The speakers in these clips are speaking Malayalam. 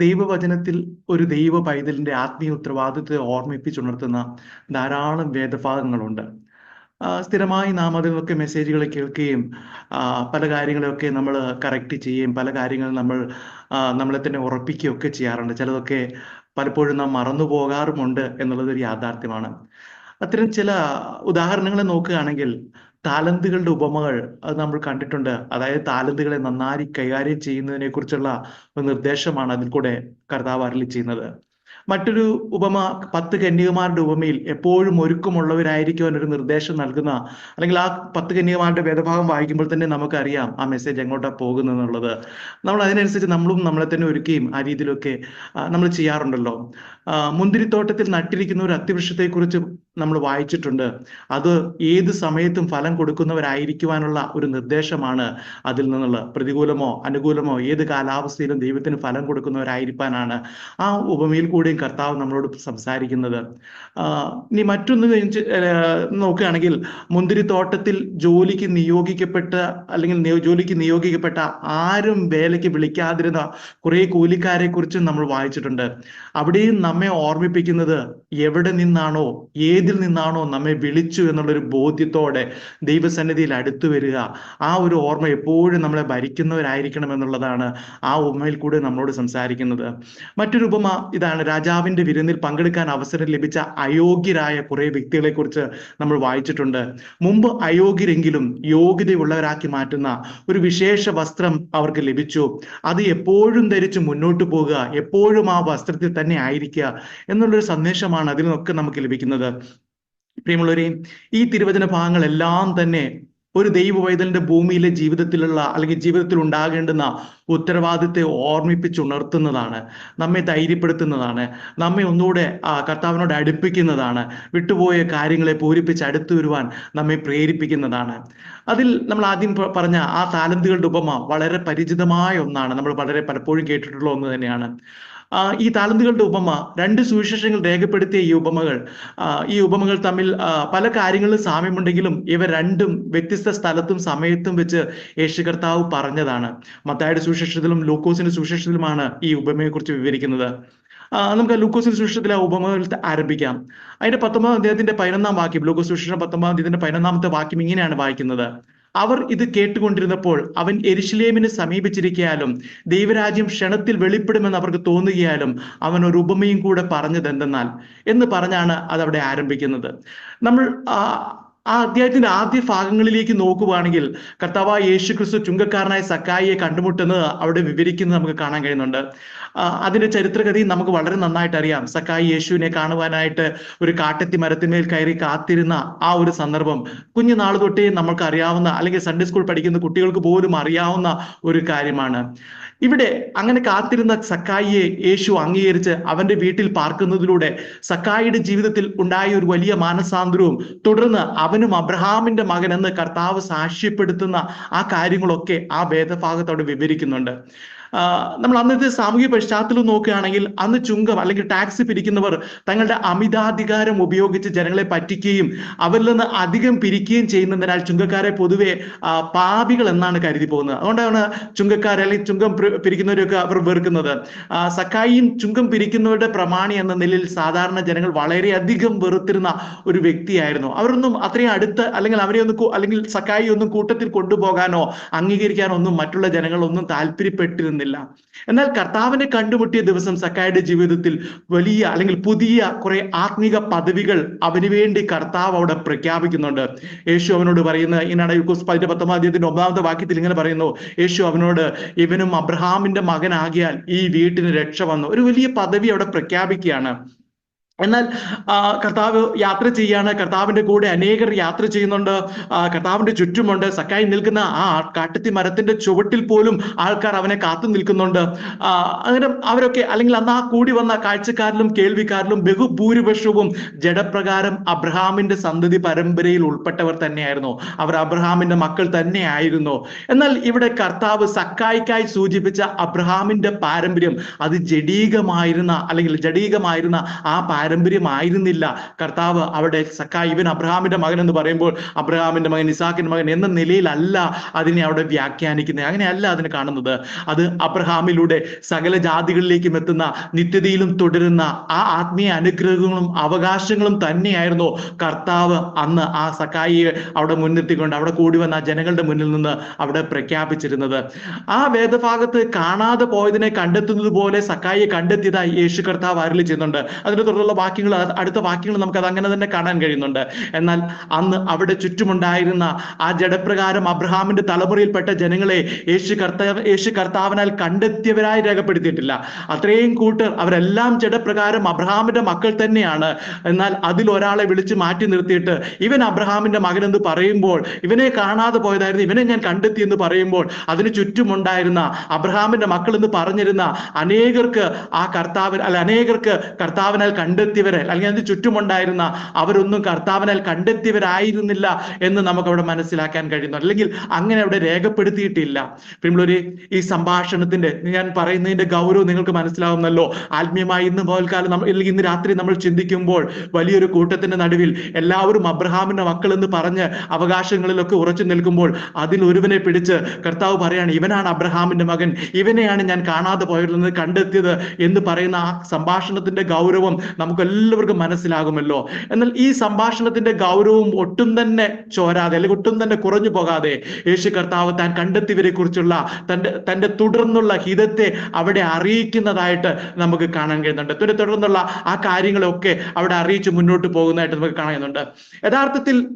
ദൈവവചനത്തിൽ ഒരു ദൈവ പൈതലിന്റെ ആത്മീയ ഉത്തരവാദിത്വത്തെ ഓർമ്മിപ്പിച്ചുണർത്തുന്ന ധാരാളം വേദഭാഗങ്ങളുണ്ട്. സ്ഥിരമായി നാം അതിനൊക്കെ മെസ്സേജുകൾ കേൾക്കുകയും പല കാര്യങ്ങളെയൊക്കെ നമ്മൾ കറക്റ്റ് ചെയ്യുകയും പല കാര്യങ്ങൾ നമ്മൾ നമ്മളെ തന്നെ ഉറപ്പിക്കുകയും ഒക്കെ ചെയ്യാറുണ്ട്. ചിലതൊക്കെ പലപ്പോഴും നാം മറന്നു പോകാറുമുണ്ട് എന്നുള്ളത് ഒരു യാഥാർത്ഥ്യമാണ്. അത്തരം ചില ഉദാഹരണങ്ങളെ നോക്കുകയാണെങ്കിൽ താലന്തുകളുടെ ഉപമകൾ അത് നമ്മൾ കണ്ടിട്ടുണ്ട്. അതായത് താലന്തുകളെ നന്നായി കൈകാര്യം ചെയ്യുന്നതിനെ കുറിച്ചുള്ള നിർദ്ദേശമാണ് അതിൽ കൂടെ കർത്താവ് അരളി ചെയ്യുന്നത്. മറ്റൊരു ഉപമ പത്ത് കന്യകമാരുടെ ഉപമയിൽ എപ്പോഴും ഒരുക്കമുള്ളവരായിരിക്കുവാൻ ഒരു നിർദ്ദേശം നൽകുന്ന അല്ലെങ്കിൽ ആ പത്ത് കന്യകമാരുടെ വേദഭാഗം വായിക്കുമ്പോൾ തന്നെ നമുക്കറിയാം ആ മെസ്സേജ് എങ്ങോട്ടാണ് പോകുന്നത് എന്നുള്ളത് നമ്മൾ അതിനനുസരിച്ച് നമ്മളും നമ്മളെ തന്നെ ഒരുക്കുകയും ആ രീതിയിലൊക്കെ നമ്മൾ ചെയ്യാറുണ്ടല്ലോ. മുന്തിരിത്തോട്ടത്തിൽ നട്ടിരിക്കുന്ന ഒരു അത്തിവൃക്ഷത്തെക്കുറിച്ച് നമ്മൾ വായിച്ചിട്ടുണ്ട്. അത് ഏത് സമയത്തും ഫലം കൊടുക്കുന്നവരായിരിക്കുവാനുള്ള ഒരു നിർദ്ദേശമാണ് അതിൽ നിന്നുള്ള. പ്രതികൂലമോ അനുകൂലമോ ഏത് കാലാവസ്ഥയിലും ദൈവത്തിന് ഫലം കൊടുക്കുന്നവരായിരിക്കാനാണ് ആ ഉപമയിൽ കൂടിയും കർത്താവ് നമ്മളോട് സംസാരിക്കുന്നത്. ഇനി മറ്റൊന്ന് നോക്കുകയാണെങ്കിൽ മുന്തിരിത്തോട്ടത്തിൽ ജോലിക്ക് നിയോഗിക്കപ്പെട്ട അല്ലെങ്കിൽ ജോലിക്ക് നിയോഗിക്കപ്പെട്ട ആരും വേലയ്ക്ക് വിളിക്കാതിരുന്ന കുറെ കൂലിക്കാരെ കുറിച്ചും നമ്മൾ വായിച്ചിട്ടുണ്ട്. അവിടെയും നമ്മെ ഓർമ്മിപ്പിക്കുന്നത് എവിടെ നിന്നാണോ ഏതിൽ നിന്നാണോ നമ്മെ വിളിച്ചു എന്നുള്ളൊരു ബോധ്യത്തോടെ ദൈവസന്നിധിയിൽ അടുത്തു വരിക. ആ ഒരു ഓർമ്മ എപ്പോഴും നമ്മളെ ഭരിക്കുന്നവരായിരിക്കണം എന്നുള്ളതാണ് ആ ഉമ്മയിൽ കൂടെ നമ്മളോട് സംസാരിക്കുന്നത്. മറ്റൊരു ഉപമ ഇതാണ്. രാജാവിന്റെ വിരുന്നിൽ പങ്കെടുക്കാൻ അവസരം ലഭിച്ച അയോഗ്യരായ കുറെ വ്യക്തികളെ കുറിച്ച് നമ്മൾ വായിച്ചിട്ടുണ്ട്. മുമ്പ് അയോഗ്യരെങ്കിലും യോഗ്യതയുള്ളവരാക്കി മാറ്റുന്ന ഒരു വിശേഷ വസ്ത്രം അവർക്ക് ലഭിച്ചു. അത് എപ്പോഴും ധരിച്ച് മുന്നോട്ട് പോകുക എപ്പോഴും ആ വസ്ത്രത്തിൽ തന്നെ ആയിരിക്കുക എന്നുള്ളൊരു സന്ദേശമാണ് അതിൽ നിന്നൊക്കെ നമുക്ക് ലഭിക്കുന്നത്. പ്രിയമുള്ളവരെ ഈ തിരുവചന ഭാഗങ്ങളെല്ലാം തന്നെ ഒരു ദൈവ വൈതലിന്റെ ഭൂമിയിലെ ജീവിതത്തിലുള്ള അല്ലെങ്കിൽ ജീവിതത്തിൽ ഉണ്ടാകേണ്ടുന്ന ഉത്തരവാദിത്തെ ഓർമ്മിപ്പിച്ചുണർത്തുന്നതാണ് നമ്മെ ധൈര്യപ്പെടുത്തുന്നതാണ് നമ്മെ ഒന്നുകൂടെ കർത്താവിനോട് അടുപ്പിക്കുന്നതാണ് വിട്ടുപോയ കാര്യങ്ങളെ പൂരിപ്പിച്ച് അടുത്തു വരുവാൻ നമ്മെ പ്രേരിപ്പിക്കുന്നതാണ്. അതിൽ നമ്മൾ ആദ്യം പറഞ്ഞ ആ താലന്തുകളുടെ ഉപമ വളരെ പരിചിതമായ ഒന്നാണ്. നമ്മൾ വളരെ പലപ്പോഴും കേട്ടിട്ടുള്ള ഒന്ന് തന്നെയാണ്. ഈ താലന്തുകളുടെ ഉപമ രണ്ട് സുവിശേഷങ്ങൾ രേഖപ്പെടുത്തിയ ഈ ഉപമകൾ ഈ ഉപമകൾ തമ്മിൽ പല കാര്യങ്ങളിലും സാമ്യമുണ്ടെങ്കിലും ഇവ രണ്ടും വ്യത്യസ്ത സ്ഥലത്തും സമയത്തും വെച്ച് യേശു കർത്താവ് പറഞ്ഞതാണ്. മത്തായുടെ സുവിശേഷത്തിലും ലൂക്കോസിന്റെ സുവിശേഷത്തിലുമാണ് ഈ ഉപമയെക്കുറിച്ച് വിവരിക്കുന്നത്. നമുക്ക് ലൂക്കോസിന്റെ സുവിശേഷത്തിലെ ഉപമകൾ ആരംഭിക്കാം. അതിന്റെ പത്തൊമ്പതാം അദ്ദേഹത്തിന്റെ പതിനൊന്നാം വാക്യം ലൂക്കോസ് സുവിശേഷം പത്തൊമ്പതാം അദ്ദേഹത്തിന്റെ പതിനൊന്നാമത്തെ വാക്യം ഇങ്ങനെയാണ് വായിക്കുന്നത്. അവർ ഇത് കേട്ടുകൊണ്ടിരുന്നപ്പോൾ അവൻ എരിശിലേമിനെ സമീപിച്ചിരിക്കാലും ദൈവരാജ്യം ക്ഷണത്തിൽ വെളിപ്പെടുമെന്ന് അവർക്ക് തോന്നുകയാലും അവൻ ഒരു ഉപമയും കൂടെ പറഞ്ഞത് എന്തെന്നാൽ എന്ന് പറഞ്ഞാണ് അതവിടെ ആരംഭിക്കുന്നത്. നമ്മൾ ആ അധ്യായത്തിന്റെ ആദ്യ ഭാഗങ്ങളിലേക്ക് നോക്കുകയാണെങ്കിൽ കർത്താവായ യേശു ക്രിസ്തു ചുങ്കക്കാരനായ സക്കായിയെ കണ്ടുമുട്ടുന്നത് അവിടെ വിവരിക്കുന്നത് നമുക്ക് കാണാൻ കഴിയുന്നുണ്ട്. അതിന്റെ ചരിത്രഗതി നമുക്ക് വളരെ നന്നായിട്ട് അറിയാം. സക്കായി യേശുവിനെ കാണുവാനായിട്ട് ഒരു കാട്ടത്തി മരത്തിന്മേൽ കയറി കാത്തിരുന്ന ആ ഒരു സന്ദർഭം കുഞ്ഞുനാൾ തൊട്ടേ നമ്മൾക്ക് അറിയാവുന്ന അല്ലെങ്കിൽ സൺഡേ സ്കൂൾ പഠിക്കുന്ന കുട്ടികൾക്ക് പോലും അറിയാവുന്ന ഒരു കാര്യമാണ്. ഇവിടെ അങ്ങനെ കാത്തിരുന്ന സക്കായിയെ യേശു അംഗീകരിച്ച് അവന്റെ വീട്ടിൽ പാർക്കുന്നതിലൂടെ സക്കായിയുടെ ജീവിതത്തിൽ ഉണ്ടായ ഒരു വലിയ മാനസാന്തരവും തുടർന്ന് അവനും അബ്രഹാമിന്റെ മകൻ എന്ന് കർത്താവ് സാക്ഷ്യപ്പെടുത്തുന്ന ആ കാര്യങ്ങളൊക്കെ ആ വേദഭാഗത്തോടെ വിവരിക്കുന്നുണ്ട്. നമ്മൾ അന്നത്തെ സാമൂഹ്യ പശ്ചാത്തലം നോക്കുകയാണെങ്കിൽ അന്ന് ചുങ്കം അല്ലെങ്കിൽ ടാക്സ് പിരിക്കുന്നവർ തങ്ങളുടെ അമിതാധികാരം ഉപയോഗിച്ച് ജനങ്ങളെ പറ്റിക്കുകയും അവരിൽ നിന്ന് അധികം പിരിക്കുകയും ചെയ്യുന്നതിനാൽ ചുങ്കക്കാരെ പൊതുവെ പാപികൾ എന്നാണ് കരുതി പോകുന്നത്. അതുകൊണ്ടാണ് ചുങ്കക്കാരെ അല്ലെങ്കിൽ ചുങ്കം പിരിക്കുന്നവരൊക്കെ അവർ വെറുക്കുന്നത്. സക്കായിയും ചുങ്കം പിരിക്കുന്നവരുടെ പ്രമാണി എന്ന നിലയിൽ സാധാരണ ജനങ്ങൾ വളരെയധികം വെറുത്തിരുന്ന ഒരു വ്യക്തിയായിരുന്നു. അവരൊന്നും അത്രയും അടുത്ത് അല്ലെങ്കിൽ അവരെ ഒന്ന് അല്ലെങ്കിൽ സക്കായി ഒന്നും കൂട്ടത്തിൽ കൊണ്ടുപോകാനോ അംഗീകരിക്കാനോ ഒന്നും മറ്റുള്ള ജനങ്ങളൊന്നും താല്പര്യപ്പെട്ടിരുന്നില്ല. എന്നാൽ കർത്താവിനെ കണ്ടുമുട്ടിയ ദിവസം സക്കായുടെ ജീവിതത്തിൽ വലിയ അല്ലെങ്കിൽ പുതിയ കുറെ ആത്മീക പദവികൾ അവന് വേണ്ടി കർത്താവ് അവിടെ പ്രഖ്യാപിക്കുന്നുണ്ട്. യേശു അവനോട് പറയുന്ന ഇന്നാണ് യുക്കോസ് പതിന്റെ പത്തൊമ്പതാം അധ്യായത്തിന്റെ ഒന്നാമത്തെ വാക്യത്തിൽ ഇങ്ങനെ പറയുന്നു. യേശു അവനോട് ഇവനും അബ്രഹാമിന്റെ മകനാകിയാൽ ഈ വീട്ടിന് രക്ഷ വന്നു. ഒരു വലിയ പദവി അവിടെ പ്രഖ്യാപിക്കുകയാണ്. എന്നാൽ കർത്താവ് യാത്ര ചെയ്യാണ് കർത്താവിന്റെ കൂടെ അനേകർ യാത്ര ചെയ്യുന്നുണ്ട്. കർത്താവിന്റെ ചുറ്റുമുണ്ട്. സക്കായി നിൽക്കുന്ന ആ കാട്ടത്തി മരത്തിന്റെ ചുവട്ടിൽ പോലും ആൾക്കാർ അവനെ കാത്തു നിൽക്കുന്നുണ്ട്. അങ്ങനെ അവരൊക്കെ അല്ലെങ്കിൽ അന്ന് ആ കൂടി വന്ന കാഴ്ചക്കാരിലും കേൾവിക്കാരിലും ബഹുഭൂരിപക്ഷവും ജഡപ്രകാരം അബ്രഹാമിന്റെ സന്തതി പരമ്പരയിൽ ഉൾപ്പെട്ടവർ തന്നെയായിരുന്നു. അവർ അബ്രഹാമിന്റെ മക്കൾ തന്നെയായിരുന്നു എന്നാൽ ഇവിടെ കർത്താവ് സക്കായിക്കായി സൂചിപ്പിച്ച അബ്രഹാമിന്റെ പാരമ്പര്യം അത് ജഡീകമായിരുന്ന അല്ലെങ്കിൽ ജഡീകമായിരുന്ന ആ പാരമ്പര്യം പാരമ്പര്യമായിരുന്നില്ല. കർത്താവ് അവിടെ സക്കായി ഇവൻ അബ്രഹാമിന്റെ മകൻ എന്ന് പറയുമ്പോൾ അബ്രഹാമിന്റെ മകൻ ഇസാഖിന്റെ മകൻ എന്ന നിലയിലല്ല അതിനെ അവിടെ വ്യാഖ്യാനിക്കുന്നത്. അങ്ങനെയല്ല അതിനെ കാണുന്നത്. അത് അബ്രഹാമിലൂടെ സകല ജാതികളിലേക്കും എത്തുന്ന നിത്യതയിലും തുടരുന്ന ആ ആത്മീയ അനുഗ്രഹങ്ങളും അവകാശങ്ങളും തന്നെയായിരുന്നു കർത്താവ് അന്ന് ആ സക്കായിയെ അവിടെ മുൻനിർത്തിക്കൊണ്ട് അവിടെ കൂടി വന്ന ജനങ്ങളുടെ മുന്നിൽ നിന്ന് അവിടെ പ്രഖ്യാപിച്ചിരുന്നത്. ആ വേദഭാഗത്ത് കാണാതെ പോയതിനെ കണ്ടെത്തുന്നത് പോലെ സക്കായിയെ കണ്ടെത്തിയതായി യേശു കർത്താവ് അരളി ചെയ്യുന്നുണ്ട്. അതിനെ തുടർന്നുള്ള വാക്യങ്ങൾ അടുത്ത വാക്യങ്ങൾ നമുക്ക് അത് അങ്ങനെ തന്നെ കാണാൻ കഴിയുന്നുണ്ട്. എന്നാൽ അന്ന് അവിടെ ചുറ്റുമുണ്ടായിരുന്ന ആ ജഡപ്രകാരം അബ്രഹാമിന്റെ തലമുറയിൽപ്പെട്ട ജനങ്ങളെ യേശു കർത്താവ് യേശു കർത്താവിനാൽ കണ്ടെത്തിയവരായി രേഖപ്പെടുത്തിയിട്ടില്ല. അത്രയും കൂട്ടർ അവരെല്ലാം ജഡപ്രകാരം അബ്രഹാമിന്റെ മക്കൾ തന്നെയാണ്. എന്നാൽ അതിൽ ഒരാളെ വിളിച്ച് മാറ്റി നിർത്തിയിട്ട് ഇവൻ അബ്രഹാമിന്റെ മകൻ എന്ന് പറയുമ്പോൾ ഇവനെ കാണാതെ പോയതായിരുന്നു ഇവനെ ഞാൻ കണ്ടെത്തി എന്ന് പറയുമ്പോൾ അതിന് ചുറ്റുമുണ്ടായിരുന്ന അബ്രഹാമിന്റെ മക്കൾ എന്ന് പറഞ്ഞിരുന്ന അനേകർക്ക് ആ കർത്താവിൽ അല്ല അനേകർക്ക് കർത്താവിനാൽ കണ്ടെത്തിയവരെ അല്ലെങ്കിൽ അതിന് ചുറ്റുമുണ്ടായിരുന്ന അവരൊന്നും കർത്താവിനാൽ കണ്ടെത്തിയവരായിരുന്നില്ല എന്ന് നമുക്ക് അവിടെ മനസ്സിലാക്കാൻ കഴിയുന്നു. അല്ലെങ്കിൽ അങ്ങനെ അവിടെ രേഖപ്പെടുത്തിയിട്ടില്ല. പിന്നൊരു ഈ സംഭാഷണത്തിന്റെ ഞാൻ പറയുന്നതിന്റെ ഗൗരവം നിങ്ങൾക്ക് മനസ്സിലാവുന്നല്ലോ. ആത്മീയമായി ഇന്ന് നമ്മൾ അല്ലെങ്കിൽ ഇന്ന് രാത്രി നമ്മൾ ചിന്തിക്കുമ്പോൾ വലിയൊരു കൂട്ടത്തിന്റെ നടുവിൽ എല്ലാവരും അബ്രഹാമിന്റെ മക്കൾ എന്ന് പറഞ്ഞ് അവകാശങ്ങളിലൊക്കെ ഉറച്ചു നിൽക്കുമ്പോൾ അതിൽ ഒരുവനെ പിടിച്ച് കർത്താവ് പറയാണ് ഇവനാണ് അബ്രഹാമിന്റെ മകൻ. ഇവനെയാണ് ഞാൻ കാണാതെ പോയിരുന്നത് കണ്ടെത്തിയത് എന്ന് പറയുന്ന ആ സംഭാഷണത്തിന്റെ ഗൗരവം എല്ലാവർക്കും മനസ്സിലാകുമല്ലോ. എന്നാൽ ഈ സംഭാഷണത്തിന്റെ ഗൗരവം ഒട്ടും തന്നെ ചോരാതെ അല്ലെങ്കിൽ ഒട്ടും തന്നെ കുറഞ്ഞു പോകാതെ യേശു കർത്താവ് താൻ കണ്ടെത്തിയവരെ കുറിച്ചുള്ള തന്റെ തന്റെ തുടർന്നുള്ള ഹിതത്തെ അവിടെ അറിയിക്കുന്നതായിട്ട് നമുക്ക് കാണാൻ കഴിയുന്നുണ്ട്. തന്റെ തുടർന്നുള്ള ആ കാര്യങ്ങളൊക്കെ അവിടെ അറിയിച്ച് മുന്നോട്ട് പോകുന്നതായിട്ട് നമുക്ക് കാണുന്നുണ്ട് യഥാർത്ഥത്തിൽ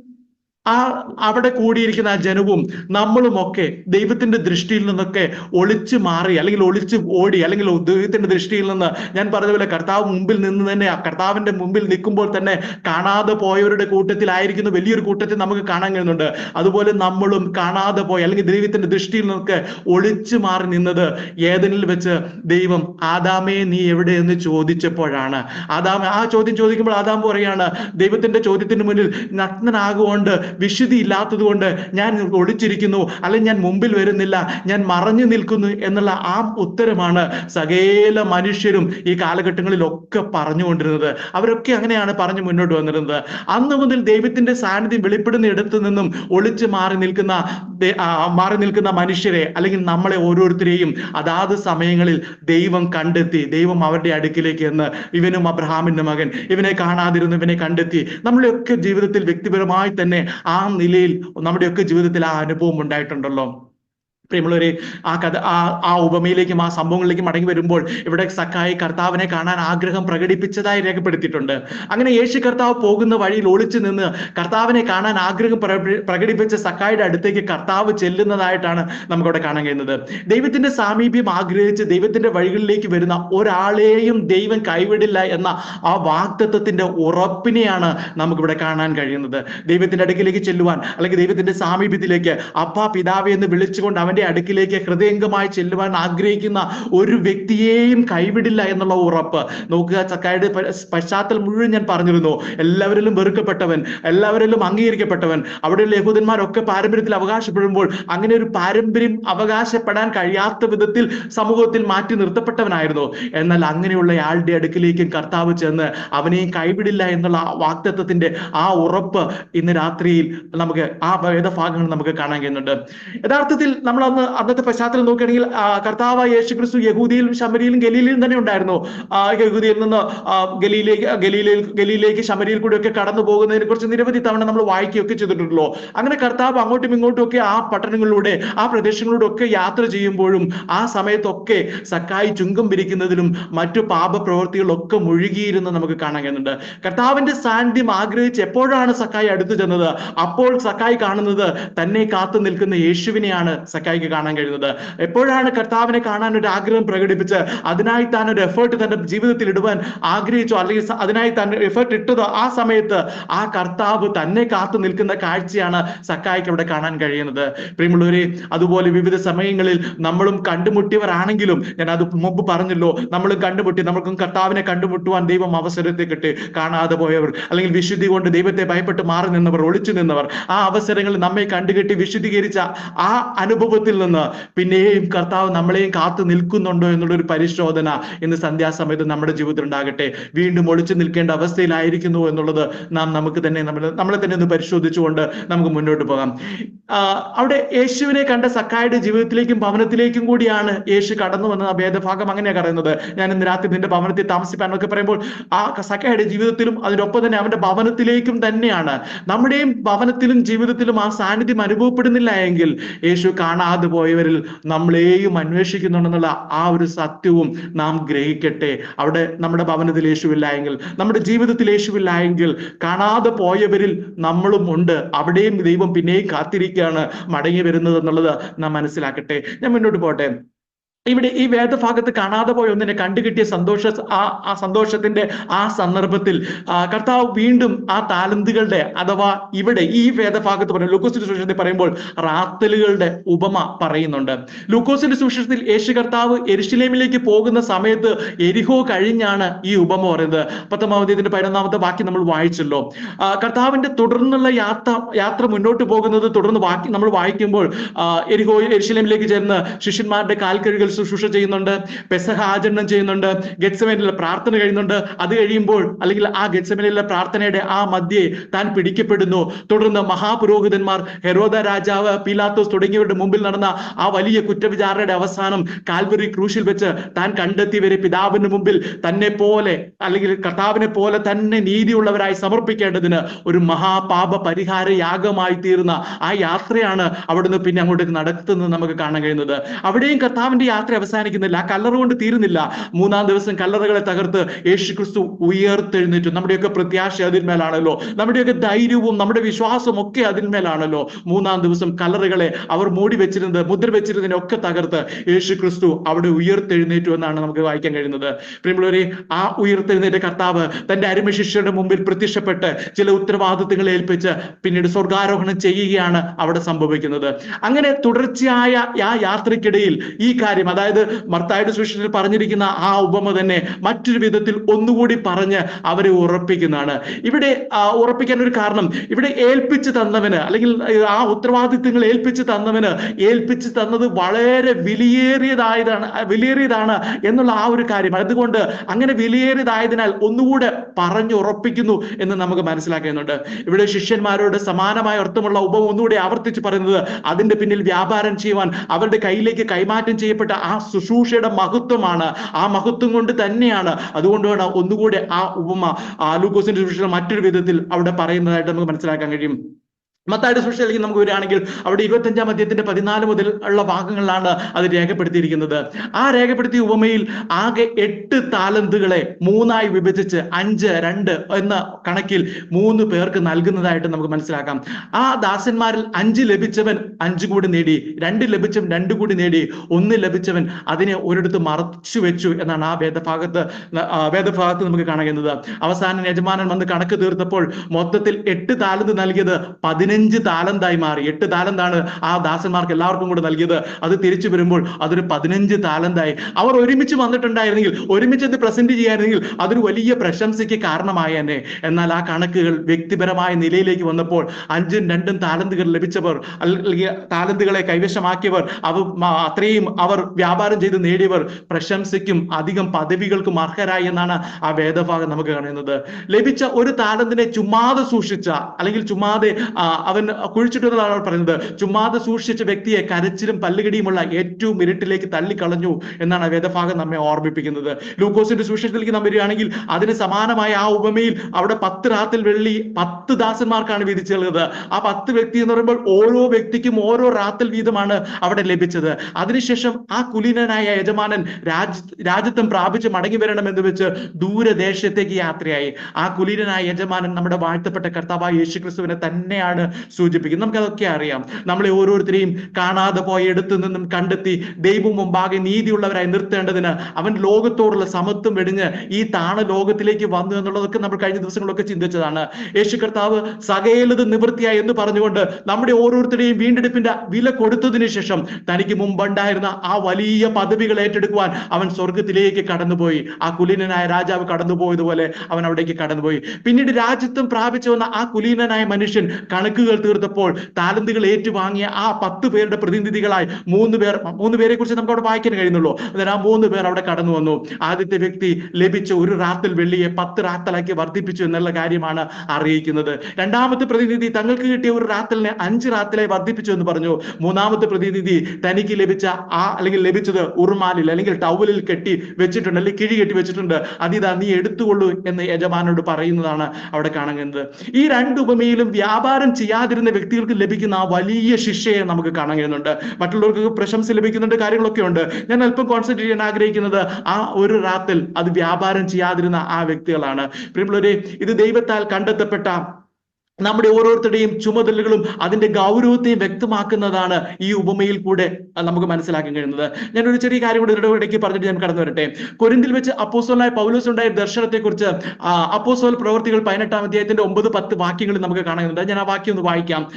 ആ അവിടെ കൂടിയിരിക്കുന്ന ആ ജനവും നമ്മളുമൊക്കെ ദൈവത്തിന്റെ ദൃഷ്ടിയിൽ നിന്നൊക്കെ ഒളിച്ചു മാറി അല്ലെങ്കിൽ ഒളിച്ചു ഓടി അല്ലെങ്കിൽ ദൈവത്തിന്റെ ദൃഷ്ടിയിൽ നിന്ന് ഞാൻ പറഞ്ഞതുപോലെ കർത്താവ് മുമ്പിൽ നിന്ന് തന്നെ ആ കർത്താവിന്റെ മുമ്പിൽ നിൽക്കുമ്പോൾ തന്നെ കാണാതെ പോയവരുടെ കൂട്ടത്തിലായിരിക്കുന്ന വലിയൊരു കൂട്ടത്തിൽ നമുക്ക് കാണാൻ കഴിയുന്നുണ്ട്. അതുപോലെ നമ്മളും കാണാതെ പോയി അല്ലെങ്കിൽ ദൈവത്തിന്റെ ദൃഷ്ടിയിൽ നിന്നൊക്കെ ഒളിച്ചു മാറി നിന്നത് ഏതെങ്കിൽ വെച്ച് ദൈവം ആദാമേ നീ എവിടെ എന്ന് ചോദിച്ചപ്പോഴാണ്. ആദാമ ആ ചോദ്യം ചോദിക്കുമ്പോൾ ആദാം പറയാണ് ദൈവത്തിന്റെ ചോദ്യത്തിന് മുന്നിൽ നഗ്നനാകുകൊണ്ട് വിശുദ്ധി ഇല്ലാത്തതുകൊണ്ട് ഞാൻ ഒളിച്ചിരിക്കുന്നു അല്ലെങ്കിൽ ഞാൻ മുമ്പിൽ വരുന്നില്ല ഞാൻ മറഞ്ഞു നിൽക്കുന്നു എന്നുള്ള ആ ഉത്തരമാണ് സകേല മനുഷ്യരും ഈ കാലഘട്ടങ്ങളിലൊക്കെ പറഞ്ഞുകൊണ്ടിരുന്നത്. അവരൊക്കെ അങ്ങനെയാണ് പറഞ്ഞു മുന്നോട്ട് വന്നിരുന്നത്. അന്ന് മുതൽ ദൈവത്തിന്റെ സാന്നിധ്യം വെളിപ്പെടുന്ന ഇടത്തു നിന്നും ഒളിച്ച് മാറി നിൽക്കുന്ന മാറി നിൽക്കുന്ന മനുഷ്യരെ അല്ലെങ്കിൽ നമ്മളെ ഓരോരുത്തരെയും അതാത് സമയങ്ങളിൽ ദൈവം കണ്ടെത്തി ദൈവം അവരുടെ അടുക്കിലേക്ക് എന്ന് ഇവനും അബ്രഹാമിന്റെ മകൻ ഇവനെ കാണാതിരുന്നു ഇവനെ കണ്ടെത്തി. നമ്മളെയൊക്കെ ജീവിതത്തിൽ വ്യക്തിപരമായി തന്നെ ആ നിലയിൽ നമ്മുടെയൊക്കെ ജീവിതത്തിൽ ആ അനുഭവം ഉണ്ടായിട്ടുണ്ടല്ലോ. പ്രിയമുള്ളവരെ ആ കഥ ആ ആ ഉപമയിലേക്കും ആ സംഭവങ്ങളിലേക്കും മടങ്ങി വരുമ്പോൾ ഇവിടെ സക്കായി കർത്താവിനെ കാണാൻ ആഗ്രഹം പ്രകടിപ്പിച്ചതായി രേഖപ്പെടുത്തിയിട്ടുണ്ട്. അങ്ങനെ യേശു കർത്താവ് പോകുന്ന വഴിയിൽ ഒളിച്ചു നിന്ന് കർത്താവിനെ കാണാൻ ആഗ്രഹം പ്രകടിപ്പിച്ച സക്കായിയുടെ അടുത്തേക്ക് കർത്താവ് ചെല്ലുന്നതായിട്ടാണ് നമുക്കവിടെ കാണാൻ കഴിയുന്നത്. ദൈവത്തിന്റെ സാമീപ്യം ആഗ്രഹിച്ച് ദൈവത്തിന്റെ വഴികളിലേക്ക് വരുന്ന ഒരാളെയും ദൈവം കൈവിടില്ല എന്ന ആ വാക്തത്വത്തിന്റെ ഉറപ്പിനെയാണ് നമുക്കിവിടെ കാണാൻ കഴിയുന്നത്. ദൈവത്തിന്റെ അടുക്കിലേക്ക് ചെല്ലുവാൻ അല്ലെങ്കിൽ ദൈവത്തിന്റെ സാമീപ്യത്തിലേക്ക് അപ്പ പിതാവ് എന്ന് വിളിച്ചുകൊണ്ട് അവന്റെ അടുക്കിലേക്ക് ഹൃദയംഗമായി ചെല്ലുവാൻ ആഗ്രഹിക്കുന്ന ഒരു വ്യക്തിയെയും കൈവിടില്ല എന്നുള്ള ഉറപ്പ്. നോക്കുക ചക്കായുടെ പശ്ചാത്തലം മുഴുവൻ ഞാൻ പറഞ്ഞിരുന്നു. എല്ലാവരിലും വെറുക്കപ്പെട്ടവൻ എല്ലാവരിലും അംഗീകരിക്കപ്പെട്ടവൻ അവിടെയുള്ള യഹൂദന്മാരൊക്കെ പാരമ്പര്യത്തിൽ അവകാശപ്പെടുമ്പോൾ അങ്ങനെ ഒരു പാരമ്പര്യം അവകാശപ്പെടാൻ കഴിയാത്ത വിധത്തിൽ സമൂഹത്തിൽ മാറ്റി നിർത്തപ്പെട്ടവനായിരുന്നു. എന്നാൽ അങ്ങനെയുള്ള ആളുടെ അടുക്കിലേക്കും കർത്താവ് ചെന്ന് അവനെയും കൈവിടില്ല എന്നുള്ള വാക്തത്വത്തിന്റെ ആ ഉറപ്പ് ഇന്ന് രാത്രിയിൽ നമുക്ക് ആ വേദഭാഗങ്ങൾ നമുക്ക് കാണാൻ കഴിയുന്നുണ്ട്. യഥാർത്ഥത്തിൽ നമ്മൾ അന്ന് അന്നത്തെ പശ്ചാത്തലം നോക്കുകയാണെങ്കിൽ കർത്താവ് യേശു ക്രിസ്തു യഹൂദിയിലും ശമരിയിലും ഗലീലിലും തന്നെ ഉണ്ടായിരുന്നു. യഹൂദിയിൽ നിന്ന് ഗലിയിലേക്ക് ഗലീലേക്ക് ഗലീലയിൽ ഗലീലേക്ക് ശമരിയിൽ കൂടെ ഒക്കെ കടന്നു പോകുന്നതിനെ കുറിച്ച് നിരവധി തവണ നമ്മൾ വായിക്കുകയൊക്കെ ചെയ്തിട്ടുണ്ടല്ലോ. അങ്ങനെ കർത്താവ് അങ്ങോട്ടും ഇങ്ങോട്ടും ഒക്കെ ആ പട്ടണങ്ങളിലൂടെ ആ പ്രദേശങ്ങളിലൂടെ ഒക്കെ യാത്ര ചെയ്യുമ്പോഴും ആ സമയത്തൊക്കെ സക്കായി ചുങ്കം പിരിക്കുന്നതിലും മറ്റു പാപപ്രവർത്തികളൊക്കെ മുഴുകിയിരുന്ന് നമുക്ക് കാണാൻ കഴിയുന്നുണ്ട്. കർത്താവിന്റെ സാന്നിധ്യം ആഗ്രഹിച്ച് എപ്പോഴാണ് സക്കായി അടുത്തു ചെന്നത്? അപ്പോൾ സക്കായി കാണുന്നത് തന്നെ കാത്തു നിൽക്കുന്ന യേശുവിനെയാണ് സക്കായിക്ക് കാണാൻ കഴിയുന്നത്. എപ്പോഴാണ് കർത്താവിനെ കാണാൻ ഒരു ആഗ്രഹം പ്രകടിപ്പിച്ച് അതിനായി താൻ ഒരു എഫേർട്ട് തന്റെ ജീവിതത്തിൽ ഇടുവാൻ ആഗ്രഹിച്ചോ? അല്ലെങ്കിൽ അതിനായി താൻ എഫേർട്ട് ഇട്ടത്? ആ സമയത്ത് ആ കർത്താവ് തന്നെ കാത്തു നിൽക്കുന്ന കാഴ്ചയാണ് സക്കായിക്ക് അവിടെ കാണാൻ കഴിയുന്നത്. പ്രിയമുള്ളവരെ അതുപോലെ വിവിധ സമയങ്ങളിൽ നമ്മളും കണ്ടുമുട്ടിയവരാണെങ്കിലും ഞാൻ അത് മുമ്പ് പറഞ്ഞല്ലോ. നമ്മളും കണ്ടുമുട്ടി നമ്മൾക്കും കർത്താവിനെ കണ്ടുമുട്ടുവാൻ ദൈവം അവസരത്തെ കിട്ടി. കാണാതെ പോയവർ അല്ലെങ്കിൽ വിശുദ്ധി കൊണ്ട് ദൈവത്തെ ഭയപ്പെട്ട് മാറി നിന്നവർ ഒളിച്ചു നിന്നവർ ആ അവസരങ്ങളിൽ നമ്മെ കണ്ടുകെട്ടി വിശുദ്ധീകരിച്ച ആ അനുഭവത്തിൽ അനുഭവത്തിൽ നിന്ന് പിന്നെയും കർത്താവ് നമ്മളെയും കാത്തു നിൽക്കുന്നുണ്ടോ എന്നുള്ളൊരു പരിശോധന ഇന്ന് സന്ധ്യാസമയത്ത് നമ്മുടെ ജീവിതത്തിൽ ഉണ്ടാകട്ടെ. വീണ്ടും ഒളിച്ചു നിൽക്കേണ്ട അവസ്ഥയിലായിരിക്കുന്നു എന്നുള്ളത് നാം നമുക്ക് തന്നെ നമ്മൾ നമ്മളെ തന്നെ ഒന്ന് പരിശോധിച്ചുകൊണ്ട് നമുക്ക് മുന്നോട്ട് പോകാം. അവിടെ യേശുവിനെ കണ്ട സക്കായുടെ ജീവിതത്തിലേക്കും ഭവനത്തിലേക്കും കൂടിയാണ് യേശു കടന്നു വന്നത്. ആ ഭേദഭാഗം അങ്ങനെയാണ് പറയുന്നത്. ഞാൻ ഇന്ന് രാത്രി നിന്റെ ഭവനത്തിൽ താമസിപ്പാൻ എന്നൊക്കെ പറയുമ്പോൾ ആ സക്കായുടെ ജീവിതത്തിലും അതിനൊപ്പം തന്നെ അവന്റെ ഭവനത്തിലേക്കും തന്നെയാണ്. നമ്മുടെയും ഭവനത്തിലും ജീവിതത്തിലും ആ സാന്നിധ്യം അനുഭവപ്പെടുന്നില്ല എങ്കിൽ യേശു കാണാതെ പോയവരിൽ നമ്മളെയും അന്വേഷിക്കുന്നുണ്ടെന്നുള്ള ആ ഒരു സത്യവും നാം ഗ്രഹിക്കട്ടെ. അവിടെ നമ്മുടെ ഭവനത്തിൽ യേശുവില്ല എങ്കിൽ നമ്മുടെ ജീവിതത്തിൽ യേശുവില്ല എങ്കിൽ കാണാതെ പോയവരിൽ നമ്മളും ഉണ്ട്. അവിടെയും ദൈവം പിന്നെയും കാത്തിരിക്കുകയാണ് മടങ്ങി വരുന്നത് എന്നുള്ളത് നാം മനസ്സിലാക്കട്ടെ. ഞാൻ മുന്നോട്ട് പോട്ടെ. ഇവിടെ ഈ വേദഭാഗത്ത് കാണാതെ പോയ ഒന്നിനെ കണ്ടുകിട്ടിയ സന്തോഷ ആ ആ സന്തോഷത്തിന്റെ ആ സന്ദർഭത്തിൽ കർത്താവ് വീണ്ടും ആ താലന്തുകളുടെ അഥവാ ഇവിടെ ഈ വേദഭാഗത്ത് പറയും ലൂക്കോസിന്റെ സുശേഷത്തിൽ പറയുമ്പോൾ റാത്തലുകളുടെ ഉപമ പറയുന്നുണ്ട്. ലൂക്കോസിന്റെ സുശേഷത്തിൽ യേശു കർത്താവ് എരിശിലേമിലേക്ക് പോകുന്ന സമയത്ത് എരിഹോ കഴിഞ്ഞാണ് ഈ ഉപമ പറയുന്നത്. പത്തൊമ്പതിന്റെ പതിനൊന്നാമത്തെ ബാക്കി നമ്മൾ വായിച്ചല്ലോ. കർത്താവിന്റെ തുടർന്നുള്ള യാത്ര യാത്ര മുന്നോട്ട് പോകുന്നത് തുടർന്ന് ബാക്കി നമ്മൾ വായിക്കുമ്പോൾ എരിഹോ എരിശിലേമിലേക്ക് ചേർന്ന് ശിഷ്യന്മാരുടെ കാൽക്കഴുകൽ ശുശ്രൂഷ ചെയ്യുന്നുണ്ട് പെസഹ ആചരണം ചെയ്യുന്നുണ്ട് ഗെറ്റ്സമേനിലെ പ്രാർത്ഥന കഴിയുന്നുണ്ട്. അത് കഴിയുമ്പോൾ അല്ലെങ്കിൽ ആ ഗെറ്റ്സമേനിലെ പ്രാർത്ഥനയുടെ ആ മധ്യേ താൻ പിടിക്കപ്പെടുന്നു. തുടർന്ന് മഹാപുരോഹിതന്മാർ ഹെരോദ രാജാവ് പീലാത്തോസ് തുടങ്ങിയവരുടെ മുമ്പിൽ നടന്ന ആ വലിയ കുറ്റവിചാരണയുടെ അവസാനം കാൽവറി ക്രൂശിൽ വെച്ച് താൻ കണ്ടെത്തിയവരെ പിതാവിന് മുമ്പിൽ തന്നെ പോലെ അല്ലെങ്കിൽ കർത്താവിനെ പോലെ തന്നെ നീതിയുള്ളവരായി സമർപ്പിക്കേണ്ടതിന് ഒരു മഹാപാപ പരിഹാര യാഗമായി തീർന്ന ആ യാത്രയാണ് അവിടുന്ന് പിന്നെ അങ്ങോട്ടേക്ക് നടത്തുന്നത് നമുക്ക് കാണാൻ കഴിയുന്നത്. അവിടെയും കർത്താവിന്റെ യാത്ര അവസാനിക്കുന്നില്ല. ആ കല്ലറ കൊണ്ട് തീരുന്നില്ല. മൂന്നാം ദിവസം കല്ലറകളെ തകർത്ത് യേശു ക്രിസ്തു ഉയർത്തെഴുന്നേറ്റു. നമ്മുടെയൊക്കെ പ്രത്യാശ അതിന്മേലാണല്ലോ നമ്മുടെയൊക്കെ ധൈര്യവും നമ്മുടെ വിശ്വാസവും ഒക്കെ അതിന്മേലാണല്ലോ മൂന്നാം ദിവസം കല്ലറകളെ അവർ മൂടി വെച്ചിരുന്നത് മുദ്ര വെച്ചിരുന്നതിനെ ഒക്കെ തകർത്ത് യേശു ക്രിസ്തു അവിടെ ഉയർത്തെഴുന്നേറ്റു എന്നാണ് നമുക്ക് വായിക്കാൻ കഴിയുന്നത്. പ്രിയമുള്ളവരെ ആ ഉയർത്തെഴുന്നേറ്റ കർത്താവ് തന്റെ അരുമ ശിഷ്യരുടെ മുമ്പിൽ പ്രത്യക്ഷപ്പെട്ട് ചില ഉത്തരവാദിത്തങ്ങൾ ഏൽപ്പിച്ച് പിന്നീട് സ്വർഗാരോഹണം ചെയ്യുകയാണ് അവിടെ സംഭവിക്കുന്നത്. അങ്ങനെ തുടർച്ചയായ ആ യാത്രക്കിടയിൽ ഈ കാര്യം അതായത് മർത്തായുടെ സുവിശേഷത്തിൽ പറഞ്ഞിരിക്കുന്ന ആ ഉപമ തന്നെ മറ്റൊരു വിധത്തിൽ ഒന്നുകൂടി പറഞ്ഞ് അവരെ ഉറപ്പിക്കുന്നതാണ്. ഇവിടെ ഉറപ്പിക്കാൻ ഒരു കാരണം ഇവിടെ ഏൽപ്പിച്ചു തന്നവന് അല്ലെങ്കിൽ ആ ഉത്തരവാദിത്തങ്ങൾ ഏൽപ്പിച്ചു തന്നവന് ഏൽപ്പിച്ചു തന്നത് വളരെ വിലയേറിയതായതാണ് വിലയേറിയതാണ് എന്നുള്ള ആ ഒരു കാര്യം. അതുകൊണ്ട് അങ്ങനെ വിലയേറിയതായതിനാൽ ഒന്നുകൂടെ പറഞ്ഞു ഉറപ്പിക്കുന്നു എന്ന് നമുക്ക് മനസ്സിലാക്കുന്നുണ്ട് ഇവിടെ ശിഷ്യന്മാരോട് സമാനമായ അർത്ഥമുള്ള ഉപമ ഒന്നുകൂടി ആവർത്തിച്ച് പറയുന്നത് അതിന്റെ പിന്നിൽ വ്യാപാരം ചെയ്യുവാൻ അവരുടെ കയ്യിലേക്ക് കൈമാറ്റം ചെയ്യപ്പെട്ട ശുശ്രൂഷയുടെ മഹത്വമാണ്. ആ മഹത്വം കൊണ്ട് തന്നെയാണ്. അതുകൊണ്ട് വേണം ഒന്നുകൂടെ ആ ഉപമ ആലൂക്കോസിന്റെ ലൂക്കോസിന്റെ സുവിശേഷം മറ്റൊരു വിധത്തിൽ അവിടെ പറയുന്നതായിട്ട് നമുക്ക് മനസ്സിലാക്കാൻ കഴിയും. മത്തായുടെ സുവിശേഷത്തിലേക്ക് നമുക്ക് വരികയാണെങ്കിൽ അവിടെ ഇരുപത്തഞ്ചാം അധ്യയത്തിന്റെ പതിനാല് മുതൽ ഉള്ള ഭാഗങ്ങളിലാണ് അത് രേഖപ്പെടുത്തിയിരിക്കുന്നത്. ആ രേഖപ്പെടുത്തിയ ഉപമയിൽ ആകെ എട്ട് താലന്തുകളെ മൂന്നായി വിഭജിച്ച് അഞ്ച് രണ്ട് എന്ന കണക്കിൽ മൂന്ന് പേർക്ക് നൽകുന്നതായിട്ട് നമുക്ക് മനസ്സിലാക്കാം. ആ ദാസന്മാരിൽ അഞ്ച് ലഭിച്ചവൻ അഞ്ച് കൂടി നേടി രണ്ട് ലഭിച്ചവൻ രണ്ട് കൂടി നേടി ഒന്ന് ലഭിച്ചവൻ അതിനെ ഒരിടത്ത് മറച്ചു വെച്ചു എന്നാണ് ആ വേദഭാഗത്ത് വേദഭാഗത്ത് നമുക്ക് കാണുന്നത് അവസാനം യജമാനൻ വന്ന് കണക്ക് തീർത്തപ്പോൾ മൊത്തത്തിൽ എട്ട് താലന്ത് നൽകിയത് പതിനഞ്ച് താലന്തായി മാറി. എട്ട് താലന്താണ് ആ ദാസന്മാർക്ക് എല്ലാവർക്കും കൂടെ നൽകിയത്. അത് തിരിച്ചു വരുമ്പോൾ അതൊരു പതിനഞ്ച് താലന്തായി. അവർ ഒരുമിച്ച് വന്നിട്ടുണ്ടായിരുന്നെങ്കിൽ ഒരുമിച്ച് അത് പ്രസന്റ് ചെയ്യായിരുന്നെങ്കിൽ അതൊരു വലിയ പ്രശംസയ്ക്ക് കാരണമായി തന്നെ എന്നാൽ ആ കണക്കുകൾ വ്യക്തിപരമായ നിലയിലേക്ക് വന്നപ്പോൾ അഞ്ചും രണ്ടും താലന്തുകൾ ലഭിച്ചവർ അല്ലെങ്കിൽ താലന്തുകളെ കൈവശമാക്കിയവർ അവർ അത്രയും അവർ വ്യാപാരം ചെയ്ത് നേടിയവർ പ്രശംസയ്ക്കും അധികം പദവികൾക്കും അർഹരായി എന്നാണ് ആ വേദഭാഗം നമുക്ക് കാണുന്നത്. ലഭിച്ച ഒരു താലന്തിനെ ചുമ്മാതെ സൂക്ഷിച്ച അല്ലെങ്കിൽ ചുമ്മാതെ അവൻ കുഴിച്ചിട്ടുള്ളതാണ് പറയുന്നത്. ചുമ്മാതെ സൂക്ഷിച്ച വ്യക്തിയെ കരച്ചിലും പല്ലുകടിയുമുള്ള ഏറ്റവും ഇരുട്ടിലേക്ക് തള്ളിക്കളഞ്ഞു എന്നാണ് വേദഭാഗം നമ്മെ ഓർമ്മിപ്പിക്കുന്നത്. ലൂക്കോസിന്റെ സുവിശേഷത്തിലേക്ക് നാം വരികയാണെങ്കിൽ അതിന് സമാനമായ ആ ഉപമയിൽ അവിടെ പത്ത് റാത്തിൽ വെള്ളി പത്ത് ദാസന്മാർക്കാണ് വിധിച്ചുള്ളത് ആ പത്ത് വ്യക്തി എന്ന് പറയുമ്പോൾ ഓരോ വ്യക്തിക്കും ഓരോ റാത്തിൽ വീതമാണ് അവിടെ ലഭിച്ചത്. അതിനുശേഷം ആ കുലീനനായ യജമാനൻ രാജ് രാജ്യത്വം പ്രാപിച്ച് മടങ്ങി വരണം എന്ന് വെച്ച് ദൂരദേശത്തേക്ക് യാത്രയായി. ആ കുലീനനായ യജമാനൻ നമ്മുടെ വാഴ്ത്തപ്പെട്ട കർത്താവായ യേശുക്രിസ്തുവിനെ തന്നെയാണ് സൂചിപ്പിക്കുന്നത് നമുക്കതൊക്കെ അറിയാം. നമ്മളെ ഓരോരുത്തരെയും കാണാതെ പോയി എടുത്തു നിന്നും കണ്ടെത്തി ദൈവം മുമ്പാകെ നീതിയുള്ളവരായി നിർത്തേണ്ടതിന് അവൻ ലോകത്തോടുള്ള സമത്വം വെടിഞ്ഞ് ഈ താണ ലോകത്തിലേക്ക് വന്നു എന്നുള്ളതൊക്കെ നമ്മൾ കഴിഞ്ഞ ദിവസങ്ങളൊക്കെ ചിന്തിച്ചതാണ്. യേശു കർത്താവ് സകലത് നിവൃത്തിയായി എന്ന് പറഞ്ഞുകൊണ്ട് നമ്മുടെ ഓരോരുത്തരുടെയും വീണ്ടെടുപ്പിന്റെ വില കൊടുത്തതിന് ശേഷം തനിക്ക് മുമ്പുണ്ടായിരുന്ന ആ വലിയ പദവികൾ ഏറ്റെടുക്കുവാൻ അവൻ സ്വർഗത്തിലേക്ക് കടന്നുപോയി. ആ കുലീനനായ രാജാവ് കടന്നുപോയതുപോലെ അവൻ അവിടേക്ക് കടന്നുപോയി. പിന്നീട് രാജ്യത്വം പ്രാപിച്ചു വന്ന ആ കുലീനനായ മനുഷ്യൻ കണക്ക് കണക്കുകൾ തീർത്തപ്പോൾ താലന്തുകൾ ഏറ്റുവാങ്ങിയ ആ പത്ത് പേരുടെ പ്രതിനിധികളായി മൂന്ന് പേർ മൂന്ന് പേരെ കുറിച്ച് നമുക്ക് അവിടെ വായിക്കാൻ കഴിയുന്നുള്ളൂ. അതായത് ആ മൂന്ന് പേർ അവിടെ കടന്നു വന്നു. ആദ്യത്തെ വ്യക്തി ലഭിച്ച ഒരു റാത്തൽ വെള്ളിയെ പത്ത് റാത്തലാക്കി വർദ്ധിപ്പിച്ചു എന്നുള്ള കാര്യമാണ് അറിയിക്കുന്നത്. രണ്ടാമത്തെ പ്രതിനിധി തങ്ങൾക്ക് കിട്ടിയ ഒരു റാത്തലിനെ അഞ്ച് റാത്തലായി വർദ്ധിപ്പിച്ചു എന്ന് പറഞ്ഞു. മൂന്നാമത്തെ പ്രതിനിധി തനിക്ക് ലഭിച്ച ആ അല്ലെങ്കിൽ ലഭിച്ചത് ഉറുമാലിൽ അല്ലെങ്കിൽ ടവലിൽ കെട്ടി വെച്ചിട്ടുണ്ട് അല്ലെങ്കിൽ കിഴി കെട്ടി വെച്ചിട്ടുണ്ട്. അതിതാ നീ എടുത്തുകൊള്ളൂ എന്ന് യജമാനോട് പറയുന്നതാണ് അവിടെ കാണുന്നത്. ഈ രണ്ട് ഉപമയിലും വ്യാപാരം ചെയ്യാതിരുന്ന വ്യക്തികൾക്ക് ലഭിക്കുന്ന ആ വലിയ ശിക്ഷയെ നമുക്ക് കാണാൻ കഴിയുന്നുണ്ട്. മറ്റുള്ളവർക്ക് പ്രശംസ ലഭിക്കുന്നുണ്ട് കാര്യങ്ങളൊക്കെ ഉണ്ട്. ഞാൻ അല്പം കോൺസെൻട്രേറ്റ് ചെയ്യാൻ ആഗ്രഹിക്കുന്നത് ആ ഒരു റാത്തിൽ അത് വ്യാപാരം ചെയ്യാതിരുന്ന ആ വ്യക്തികളാണ്. പ്രിയമുള്ളവരെ ഇത് ദൈവത്താൽ കണ്ടെത്തപ്പെട്ട നമ്മുടെ ഓരോരുത്തരുടെയും ചുമതലകളും അതിന്റെ ഗൗരവത്തെയും വ്യക്തമാക്കുന്നതാണ് ഈ ഉപമയിൽ കൂടെ നമുക്ക് മനസ്സിലാക്കാൻ കഴിയുന്നത്. ഞാൻ ഒരു ചെറിയ കാര്യം കൂടി ഇടയ്ക്ക് പറഞ്ഞിട്ട് ഞാൻ കടന്നു വരട്ടെ. കൊരിന്തിൽ വെച്ച് അപ്പോസോലായ പൗലോസ് ഉണ്ടായ ദർശനത്തെ കുറിച്ച് അപ്പോസോൽ പ്രവർത്തികൾ പതിനെട്ടാം അധ്യായത്തിന്റെ ഒമ്പത് പത്ത് വാക്യങ്ങളിൽ നമുക്ക് കാണുന്നുണ്ട് ഞാൻ ആ വാക്യം ഒന്ന് വായിക്കാം.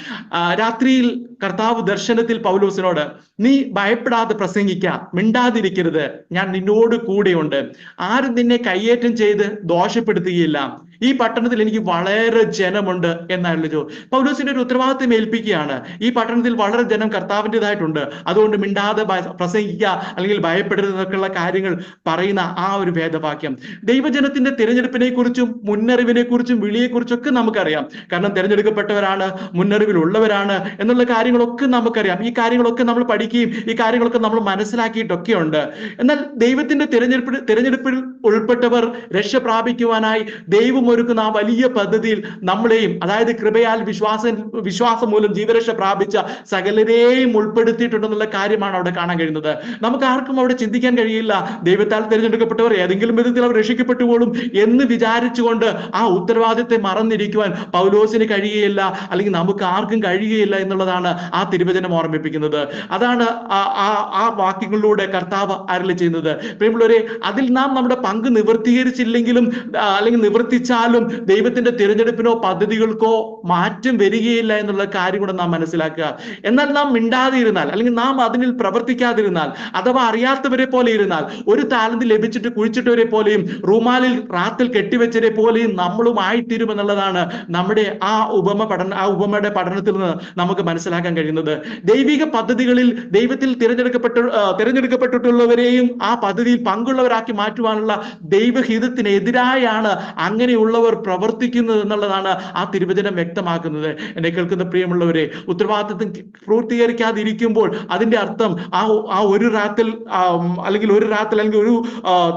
രാത്രിയിൽ കർത്താവ് ദർശനത്തിൽ പൗലോസിനോട് നീ ഭയപ്പെടാതെ പ്രസംഗിക്ക മിണ്ടാതിരിക്കരുത്. ഞാൻ നിന്നോട് കൂടെയുണ്ട്. ആരും നിന്നെ കയ്യേറ്റം ചെയ്ത് ദോഷപ്പെടുത്തുകയില്ല. ഈ പട്ടണത്തിൽ എനിക്ക് വളരെ ജനമുണ്ട് എന്നായിരുന്നു എന്നാണല്ലോ പൗലോസിന്റെ ഒരു ഉത്തരവാദിത്വം ഏൽപ്പിക്കുകയാണ്. ഈ പട്ടണത്തിൽ വളരെ ജനം കർത്താവിന്റെതായിട്ടുണ്ട് അതുകൊണ്ട് മിണ്ടാതെ പ്രസംഗിക്കുക അല്ലെങ്കിൽ ഭയപ്പെടരുതെന്നൊക്കെയുള്ള കാര്യങ്ങൾ പറയുന്ന ആ ഒരു വേദവാക്യം. ദൈവജനത്തിന്റെ തിരഞ്ഞെടുപ്പിനെ കുറിച്ചും മുന്നറിവിനെ കുറിച്ചും വിളിയെക്കുറിച്ചും ഒക്കെ നമുക്കറിയാം. കാരണം തിരഞ്ഞെടുക്കപ്പെട്ടവരാണ് മുന്നറിവിലുള്ളവരാണ് എന്നുള്ള കാര്യങ്ങളൊക്കെ നമുക്കറിയാം. ഈ കാര്യങ്ങളൊക്കെ നമ്മൾ പഠിക്കുകയും ഈ കാര്യങ്ങളൊക്കെ നമ്മൾ മനസ്സിലാക്കിയിട്ടൊക്കെ ഉണ്ട് എന്നാൽ ദൈവത്തിന്റെ തിരഞ്ഞെടുപ്പ് തിരഞ്ഞെടുപ്പിൽ ഉൾപ്പെട്ടവർ രക്ഷ പ്രാപിക്കുവാനായി ദൈവം ഒരുക്കുന്ന ആ വലിയ പദ്ധതിയിൽ നമ്മളെയും അതായത് കൃപയാൽ വിശ്വാസ വിശ്വാസം മൂലം ജീവരക്ഷ പ്രാപിച്ച സകലരെയും ഉൾപ്പെടുത്തിയിട്ടുണ്ടെന്നുള്ള കാര്യമാണ് അവിടെ കാണാൻ കഴിയുന്നത്. നമുക്ക് ആർക്കും അവിടെ ചിന്തിക്കാൻ കഴിയില്ല. ദൈവത്താൽ തിരഞ്ഞെടുക്കപ്പെട്ടവർ ഏതെങ്കിലും വിധത്തിൽ അവർ രക്ഷിക്കപ്പെട്ടുകൊള്ളും എന്ന് വിചാരിച്ചുകൊണ്ട് ആ ഉത്തരവാദിത്തെ മറന്നിരിക്കുവാൻ പൗലോസിന് കഴിയുകയില്ല അല്ലെങ്കിൽ നമുക്ക് ആർക്കും കഴിയുകയില്ല എന്നുള്ളതാണ് ആ തിരുവചനം ഓർമ്മിപ്പിക്കുന്നത്. അതാണ് ആ ആ- വാക്യങ്ങളിലൂടെ കർത്താവ് അരളി ചെയ്യുന്നത്. പ്രിയമുള്ളവരെ അതിൽ നാം നമ്മുടെ പങ്ക് നിവർത്തീകരിച്ചില്ലെങ്കിലും അല്ലെങ്കിൽ അല്ലെങ്കിൽ നിവർത്തിച്ചാലും ദൈവത്തിന്റെ തിരഞ്ഞെടുപ്പിനോ പദ്ധതികൾക്കോ മാറ്റം വരികയില്ല എന്നുള്ള കാര്യം കൂടെ നാം മനസ്സിലാക്കുക. എന്നാൽ നാം മിണ്ടാതിരുന്നാൽ അല്ലെങ്കിൽ നാം അതിനിൽ പ്രവർത്തിക്കാതിരുന്നാൽ അഥവാ അറിയാത്തവരെ പോലെ ഇരുന്നാൽ ഒരു താലന്ത് ലഭിച്ചിട്ട് കുഴിച്ചിട്ടവരെ പോലെയും റൂമാലിൽ റാത്തിൽ കെട്ടിവെച്ചവരെ പോലെയും നമ്മളും ആയിത്തീരും എന്നുള്ളതാണ് നമ്മുടെ ആ ഉപമ പഠന ആ ഉപമയുടെ പഠനത്തിൽ നിന്ന് നമുക്ക് മനസ്സിലാക്കാൻ കഴിയുന്നത്. ദൈവിക പദ്ധതികളിൽ ദൈവത്തിൽ തിരഞ്ഞെടുക്കപ്പെട്ട തിരഞ്ഞെടുക്കപ്പെട്ടിട്ടുള്ളവരെയും ആ പദ്ധതിയിൽ പങ്കുള്ളവരാക്കി മാറ്റുവാനുള്ള ദൈവഹിതത്തിനെതിരായാണ് അങ്ങനെയുള്ളവർ പ്രവർത്തിക്കുന്നത് എന്നുള്ളതാണ് ആ തിരുവചനം വ്യക്തമാക്കുന്നത്. എന്നെ കേൾക്കുന്ന പ്രിയമുള്ളവരെ ഉത്തരവാദിത്വം പൂർത്തീകരിക്കാതിരിക്കുമ്പോൾ അതിന്റെ അർത്ഥം ആ ആ ഒരു റാത്തിൽ അല്ലെങ്കിൽ ഒരു റാത്തിൽ അല്ലെങ്കിൽ ഒരു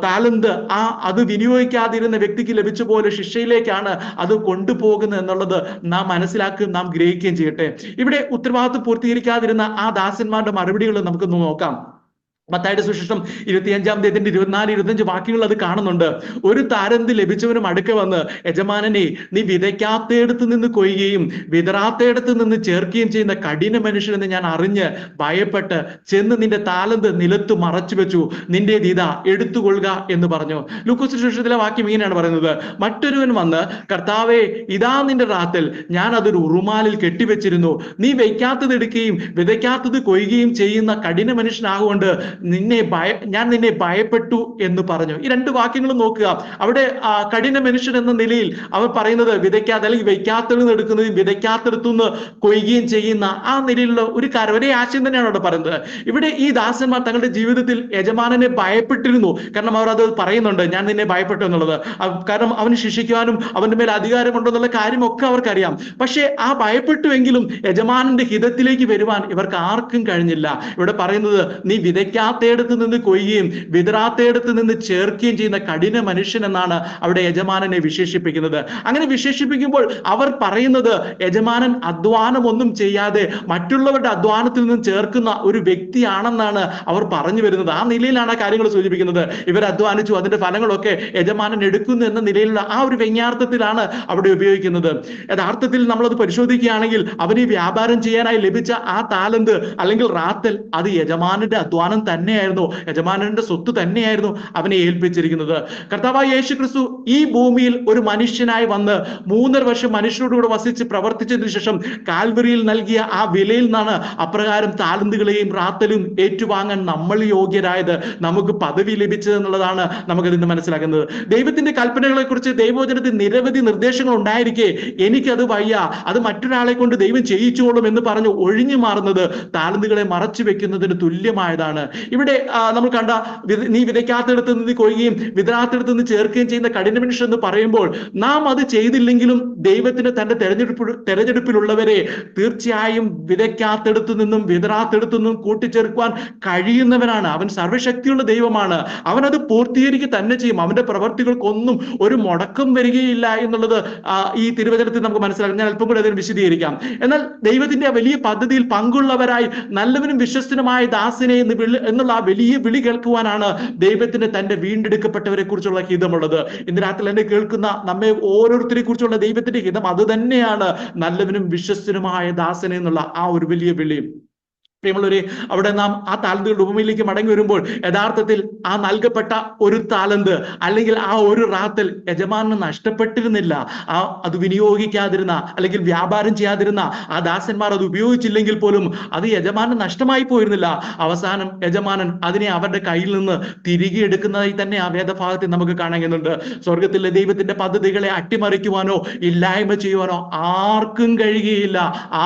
താലന്ത് ആ അത് വിനിയോഗിക്കാതിരുന്ന വ്യക്തിക്ക് ലഭിച്ച പോലെ ശിക്ഷയിലേക്കാണ് അത് കൊണ്ടുപോകുന്നത് എന്നുള്ളത് നാം മനസ്സിലാക്കുകയും നാം ഗ്രഹിക്കുകയും ചെയ്യട്ടെ. ഇവിടെ ഉത്തരവാദിത്വം പൂർത്തീകരിക്കാതിരുന്ന ആ ദാസന്മാരുടെ മറുപടികൾ നമുക്കൊന്ന് നോക്കാം. മത്തായുടെ സുശേഷം ഇരുപത്തിയഞ്ചാം തീയതിന്റെ ഇരുപത്തിനാല് ഇരുപത്തിയഞ്ച് വാക്യങ്ങൾ അത് കാണുന്നുണ്ട്. ഒരു താരന്ത് ലഭിച്ചവനും അടുക്ക വന്ന് യജമാനനെ നീ വിതയ്ക്കാത്തയിടത്ത് നിന്ന് കൊയ്യുകയും വിതറാത്തയിടത്ത് നിന്ന് ചേർക്കുകയും ചെയ്യുന്ന കഠിന മനുഷ്യനെന്ന് ഞാൻ അറിഞ്ഞ് ഭയപ്പെട്ട് ചെന്ന് നിന്റെ താലന്ത് നിലത്ത് മറച്ചു വെച്ചു. നിന്റെ ഇതാ എടുത്തുകൊള്ളുക എന്ന് പറഞ്ഞു. ലൂക്കോസ് സുശേഷത്തിലെ വാക്യം ഇങ്ങനെയാണ് പറയുന്നത്. മറ്റൊരുവൻ വന്ന് കർത്താവെ ഇതാ നിന്റെ റാത്തിൽ ഞാൻ അതൊരു ഉറുമാലിൽ കെട്ടിവെച്ചിരുന്നു. നീ വയ്ക്കാത്തത് എടുക്കുകയും വിതയ്ക്കാത്തത് കൊയ്യുകയും ചെയ്യുന്ന കഠിന മനുഷ്യനാകൊണ്ട് നിന്നെ ഭയ ഞാൻ നിന്നെ ഭയപ്പെട്ടു എന്ന് പറഞ്ഞു. ഈ രണ്ട് വാക്യങ്ങളും നോക്കുക. അവിടെ കഠിന മനുഷ്യൻ എന്ന നിലയിൽ അവർ പറയുന്നത് വിതയ്ക്കാതെ അല്ലെങ്കിൽ വയ്ക്കാത്തത് എടുക്കുന്നതും വിതയ്ക്കാത്തടത്തുനിന്ന് കൊയ്യുകയും ചെയ്യുന്ന ആ നിലയിലുള്ള ഒരു കാര്യം. ഒരേ ആശയം തന്നെയാണ് അവിടെ പറയുന്നത്. ഇവിടെ ഈ ദാസന്മാർ തങ്ങളുടെ ജീവിതത്തിൽ യജമാനനെ ഭയപ്പെട്ടിരുന്നു. കാരണം അവർ അത് പറയുന്നുണ്ട് ഞാൻ നിന്നെ ഭയപ്പെട്ടു എന്നുള്ളത്. കാരണം അവന് ശിക്ഷിക്കുവാനും അവന്റെ മേൽ അധികാരമുണ്ടെന്നുള്ള കാര്യമൊക്കെ അവർക്കറിയാം. പക്ഷേ ആ ഭയപ്പെട്ടുവെങ്കിലും യജമാനന്റെ ഹിതത്തിലേക്ക് വരുവാൻ ഇവർക്ക് ആർക്കും കഴിഞ്ഞില്ല. ഇവിടെ പറയുന്നത് നീ വിതയ്ക്കാത്തയിടത്ത് നിന്ന് കൊയ്യുകയും വിതറാത്തയിടത്ത് നിന്ന് ചേർക്കുകയും ചെയ്യുന്ന കഠിന മനുഷ്യൻ എന്നാണ് അവിടെ യജമാനനെ വിശേഷിപ്പിക്കുന്നത്. അങ്ങനെ വിശേഷിപ്പിക്കുമ്പോൾ അവർ പറയുന്നത് യജമാനൻ അധ്വാനം ഒന്നും ചെയ്യാതെ മറ്റുള്ളവരുടെ അധ്വാനത്തിൽ നിന്ന് ചേർക്കുന്ന ഒരു വ്യക്തിയാണെന്നാണ് അവർ പറഞ്ഞു വരുന്നത്. ആ നിലയിലാണ് ആ കാര്യങ്ങൾ സൂചിപ്പിക്കുന്നത്. ഇവർ അധ്വാനിച്ചു അതിന്റെ ഫലങ്ങളൊക്കെ യജമാനൻ എടുക്കുന്നു എന്ന നിലയിലുള്ള ആ ഒരു വ്യങ്ങാർത്ഥത്തിലാണ് അവിടെ ഉപയോഗിക്കുന്നത്. യഥാർത്ഥത്തിൽ നമ്മളത് പരിശോധിക്കുകയാണെങ്കിൽ അവന് ഈ വ്യാപാരം ചെയ്യാനായി ലഭിച്ച ആ താലന്ത് അല്ലെങ്കിൽ റാത്തൽ അത് യജമാനന്റെ അധ്വാനം തന്നെയായിരുന്നു. യജമാനന്റെ സ്വത്ത് തന്നെയായിരുന്നു അവനെ ഏൽപ്പിച്ചിരിക്കുന്നത്. കർത്താവായ യേശു ക്രിസ്തു ഈ ഭൂമിയിൽ ഒരു മനുഷ്യനായി വന്ന് മൂന്നര വർഷം മനുഷ്യരോടുകൂടെ വസിച്ച് പ്രവർത്തിച്ചതിന് ശേഷം കാൽവരിയിൽ നൽകിയ ആ വിലയിൽ നിന്നാണ് അപ്രകാരം താലന്തുകളെയും റാത്തലും ഏറ്റുവാങ്ങാൻ നമ്മൾ യോഗ്യരായത്. നമുക്ക് പദവി ലഭിച്ചത് എന്നുള്ളതാണ് നമുക്കതിൽ നിന്ന് മനസ്സിലാക്കുന്നത് ദൈവത്തിന്റെ കൽപ്പനകളെ കുറിച്ച് ദൈവവചനത്തിൽ നിരവധി നിർദ്ദേശങ്ങൾ ഉണ്ടായിരിക്കെ. എനിക്കത് വയ്യ. അത് മറ്റൊരാളെ കൊണ്ട് ദൈവം ചെയ്യിച്ചോളും എന്ന് പറഞ്ഞ് ഒഴിഞ്ഞു മാറുന്നത് താലന്തുകളെ മറച്ചു വെക്കുന്നതിന് തുല്യമായതാണ്. ഇവിടെ നമ്മൾ കണ്ട നീ വിതയ്ക്കാത്തടത്ത് നിന്ന് കൊയ്യുകയും വിതരാത്തടത്ത് നിന്ന് ചേർക്കുകയും ചെയ്യുന്ന കഠിന മനുഷ്യൻ എന്ന് പറയുമ്പോൾ നാം അത് ചെയ്തില്ലെങ്കിലും ദൈവത്തിന് തന്റെ തെരഞ്ഞെടുപ്പ് തെരഞ്ഞെടുപ്പിലുള്ളവരെ തീർച്ചയായും വിതയ്ക്കാത്തടത്ത് നിന്നും വിതരാത്തടത്ത് നിന്നും കൂട്ടിച്ചേർക്കുവാൻ കഴിയുന്നവനാണ്. അവൻ സർവശക്തിയുള്ള ദൈവമാണ്. അവൻ അത് പൂർത്തീകരിക്കുക തന്നെ ചെയ്യും. അവന്റെ പ്രവർത്തികൾക്കൊന്നും ഒരു മുടക്കം വരികയില്ല എന്നുള്ളത് ഈ തിരുവചനത്തിൽ നമുക്ക് മനസ്സിലാക്കാം. ഞാൻ അല്പം കൂടി അതിന് വിശദീകരിക്കാം. എന്നാൽ ദൈവത്തിന്റെ വലിയ പദ്ധതിയിൽ പങ്കുള്ളവരായി നല്ലവനും വിശ്വസ്തനുമായ ദാസിനെ എന്ന് എന്നുള്ള ആ വലിയ വിളി കേൾക്കുവാനാണ് ദൈവത്തിന് തന്റെ വീണ്ടെടുക്കപ്പെട്ടവരെ കുറിച്ചുള്ള ഹിതമുള്ളത്. ഇന്ന് രാത്രി എന്നെ കേൾക്കുന്ന നമ്മെ ഓരോരുത്തരെ കുറിച്ചുള്ള ദൈവത്തിന്റെ ഹിതം അത് തന്നെയാണ് നല്ലവനും വിശ്വസ്തനുമായ ദാസനെന്നുള്ള ആ ഒരു വലിയ വിളി. പ്രിയമുള്ളവരെ അവിടെ നാം ആ താലന്തുകളുടെ ഉപമയിലേക്ക് മടങ്ങി വരുമ്പോൾ യഥാർത്ഥത്തിൽ ആ നൽകപ്പെട്ട ഒരു താലന്ത് അല്ലെങ്കിൽ ആ ഒരു റാത്തൽ യജമാനന് നഷ്ടപ്പെട്ടിരുന്നില്ല. ആ അത് വിനിയോഗിക്കാതിരുന്ന അല്ലെങ്കിൽ വ്യാപാരം ചെയ്യാതിരുന്ന ആ ദാസന്മാർ അത് ഉപയോഗിച്ചില്ലെങ്കിൽ പോലും അത് യജമാനൻ നഷ്ടമായി പോയിരുന്നില്ല. അവസാനം യജമാനൻ അതിനെ അവരുടെ കയ്യിൽ നിന്ന് തിരികെ എടുക്കുന്നതായി തന്നെ ആ വേദഭാഗത്തിൽ നമുക്ക് കാണുന്നുണ്ട് സ്വർഗത്തിലെ ദൈവത്തിന്റെ പദ്ധതികളെ അട്ടിമറിക്കുവാനോ ഇല്ലായ്മ ചെയ്യുവാനോ ആർക്കും കഴിയുകയില്ല.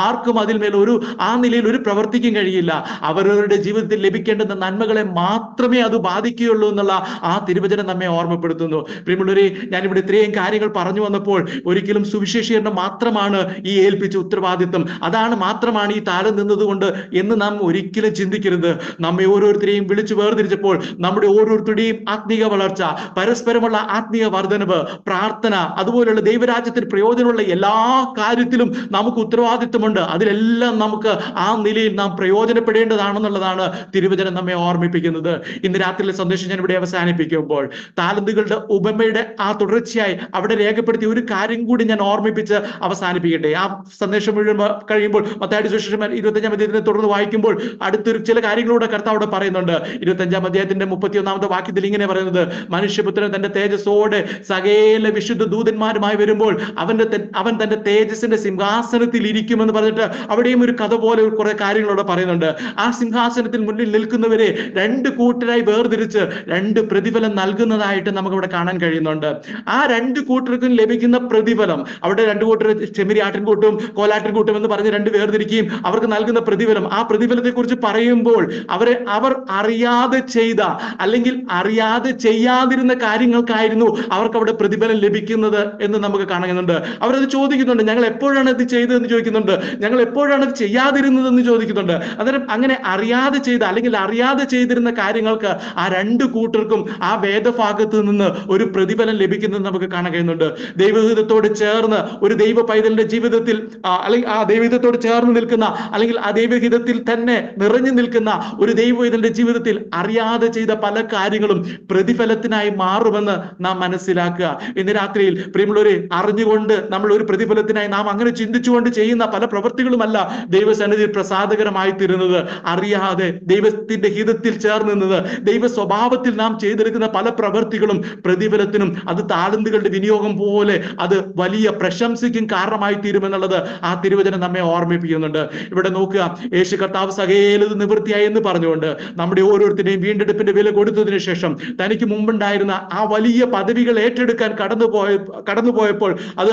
ആർക്കും അതിന്മേൽ ഒരു ആ നിലയിൽ ഒരു പ്രവർത്തിക്കും കഴിയില്ല. അവരവരുടെ ജീവിതത്തിൽ ലഭിക്കേണ്ടുന്ന നന്മകളെ മാത്രമേ അത് ബാധിക്കുകയുള്ളൂ എന്നുള്ള ആ തിരുവചനം നമ്മെ ഓർമ്മപ്പെടുത്തുന്നു. പ്രിയമുള്ളവരെ ഇവിടെ ഇത്രയും കാര്യങ്ങൾ പറഞ്ഞു വന്നപ്പോൾ ഒരിക്കലും സുവിശേഷീകരണം മാത്രമാണ് ഈ ഏൽപ്പിച്ച ഉത്തരവാദിത്വം. അതാണ് മാത്രമാണ് ഈ താരം നിന്നതുകൊണ്ട് എന്ന് നാം ഒരിക്കലും ചിന്തിക്കരുത്. നമ്മെ ഓരോരുത്തരെയും വിളിച്ചു വേർതിരിച്ചപ്പോൾ നമ്മുടെ ഓരോരുത്തരുടെയും ആത്മീയ വളർച്ച പരസ്പരമുള്ള ആത്മീയ വർധനവ് പ്രാർത്ഥന അതുപോലെയുള്ള ദൈവരാജ്യത്തിന് പ്രയോജനമുള്ള എല്ലാ കാര്യത്തിലും നമുക്ക് ഉത്തരവാദിത്വമുണ്ട്. അതിലെല്ലാം നമുക്ക് ആ നിലയിൽ നാം പ്രയോജനപ്പെടേണ്ടതാണെന്നുള്ളതാണ് തിരുവചനം നമ്മെ ഓർമ്മിപ്പിക്കുന്നത്. ഇന്ന് രാത്രിയിലെ സന്ദേശം ഞാൻ ഇവിടെ അവസാനിപ്പിക്കുമ്പോൾ താലന്തുകളുടെ ഉപമയുടെ ആ തുടർച്ചയായി അവിടെ രേഖപ്പെടുത്തിയ ഒരു കാര്യം കൂടി ഞാൻ ഓർമ്മിപ്പിച്ച് അവസാനിപ്പിക്കട്ടെ. ആ സന്ദേശം മുഴുവൻ കഴിയുമ്പോൾ മത്താടി സുശേഷം ഇരുപത്തഞ്ചാം അധ്യായത്തിനെ തുടർന്ന് വായിക്കുമ്പോൾ അടുത്തൊരു ചില കാര്യങ്ങളൂടെ കർത്താവ് അവിടെ പറയുന്നുണ്ട്. ഇരുപത്തഞ്ചാം അധ്യായത്തിന്റെ മുപ്പത്തിയൊന്നാമത്തെ വാക്യത്തിൽ ഇങ്ങനെ പറയുന്നത്. മനുഷ്യപുത്രൻ തന്റെ തേജസ്സോടെ സകേല വിശുദ്ധ ദൂതന്മാരുമായി വരുമ്പോൾ അവന്റെ അവൻ തന്റെ തേജസ്സിന്റെ സിംഹാസനത്തിൽ ഇരിക്കുമെന്ന് പറഞ്ഞിട്ട് അവിടെയും ഒരു കഥ പോലെ കുറെ കാര്യങ്ങളോടെ പറയുന്നുണ്ട് ആ സിംഹാസനത്തിൽ മുന്നിൽ നിൽക്കുന്നവരെ രണ്ട് കൂട്ടരായി വേർതിരിച്ച് രണ്ട് പ്രതിഫലം നൽകുന്നതായിട്ട് നമുക്ക് ഇവിടെ കാണാൻ കഴിയുന്നുണ്ട്. ആ രണ്ട് കൂട്ടർക്കും ലഭിക്കുന്ന പ്രതിഫലം അവിടെ രണ്ട് കൂട്ടർ ചെമ്മരി ആട്ടിൻകൂട്ടും കോലാട്ടിൻകൂട്ടും എന്ന് പറഞ്ഞ് രണ്ട് വേർതിരിക്കുകയും അവർക്ക് നൽകുന്ന പ്രതിഫലം. ആ പ്രതിഫലത്തെ കുറിച്ച് പറയുമ്പോൾ അവരെ അവർ അറിയാതെ ചെയ്ത അല്ലെങ്കിൽ അറിയാതെ ചെയ്യാതിരുന്ന കാര്യങ്ങൾക്കായിരുന്നു അവർക്ക് അവിടെ പ്രതിഫലം ലഭിക്കുന്നത് എന്ന് നമുക്ക് കാണുന്നുണ്ട് അവരത് ചോദിക്കുന്നുണ്ട് ഞങ്ങൾ എപ്പോഴാണ് ഇത് ചെയ്തതെന്ന് ചോദിക്കുന്നുണ്ട്. ഞങ്ങൾ എപ്പോഴാണ് ഇത് ചെയ്യാതിരുന്നതെന്ന് ചോദിക്കുന്നുണ്ട്. അന്നേരം അങ്ങനെ അറിയാതെ ചെയ്ത അല്ലെങ്കിൽ അറിയാതെ ചെയ്തിരുന്ന കാര്യങ്ങൾക്ക് ആ രണ്ട് കൂട്ടർക്കും ആ വേദഭാഗത്ത് നിന്ന് ഒരു പ്രതിഫലം ലഭിക്കുന്നത് നമുക്ക് കാണാൻ കഴിയുന്നുണ്ട്. ദൈവഹിതത്തോട് ചേർന്ന് ഒരു ദൈവ പൈതലിന്റെ ജീവിതത്തിൽ അല്ലെങ്കിൽ ആ ദൈവഹിതത്തോട് ചേർന്ന് നിൽക്കുന്ന അല്ലെങ്കിൽ ആ ദൈവഹിതത്തിൽ തന്നെ നിറഞ്ഞു നിൽക്കുന്ന ഒരു ദൈവഹിതന്റെ ജീവിതത്തിൽ അറിയാതെ ചെയ്ത പല കാര്യങ്ങളും പ്രതിഫലത്തിനായി മാറുമെന്ന് നാം മനസ്സിലാക്കുക. ഇന്ന് രാത്രിയിൽ പ്രിയമുള്ളവരെ അറിഞ്ഞുകൊണ്ട് നമ്മൾ ഒരു പ്രതിഫലത്തിനായി നാം അങ്ങനെ ചിന്തിച്ചുകൊണ്ട് ചെയ്യുന്ന പല പ്രവൃത്തികളുമല്ല ദൈവസന്നിധി പ്രസാദകരമായി തീരുന്നത് അറിയാതെ ദൈവത്തിന്റെ ഹിതത്തിൽ ചേർന്നിരുന്നത് ദൈവ സ്വഭാവത്തിൽ നാം ചെയ്തെടുക്കുന്ന പല പ്രവൃത്തികളും പ്രതിഫലത്തിനും അത് താലന്തുകളുടെ വിനിയോഗം പോലെ അത് വലിയ പ്രശംസയ്ക്കും കാരണമായി തീരുമെന്നുള്ളത് ആ തിരുവചനം നമ്മെ ഓർമ്മിപ്പിക്കുന്നുണ്ട്. ഇവിടെ നോക്കുക. യേശു കർത്താവ് സകേലത് നിവൃത്തിയായി എന്ന് പറഞ്ഞുകൊണ്ട് നമ്മുടെ ഓരോരുത്തരുടെയും വീണ്ടെടുപ്പിന്റെ വില കൊടുത്തതിനു ശേഷം തനിക്ക് മുമ്പുണ്ടായിരുന്ന ആ വലിയ പദവികൾ ഏറ്റെടുക്കാൻ കടന്നുപോയ കടന്നുപോയപ്പോൾ അത്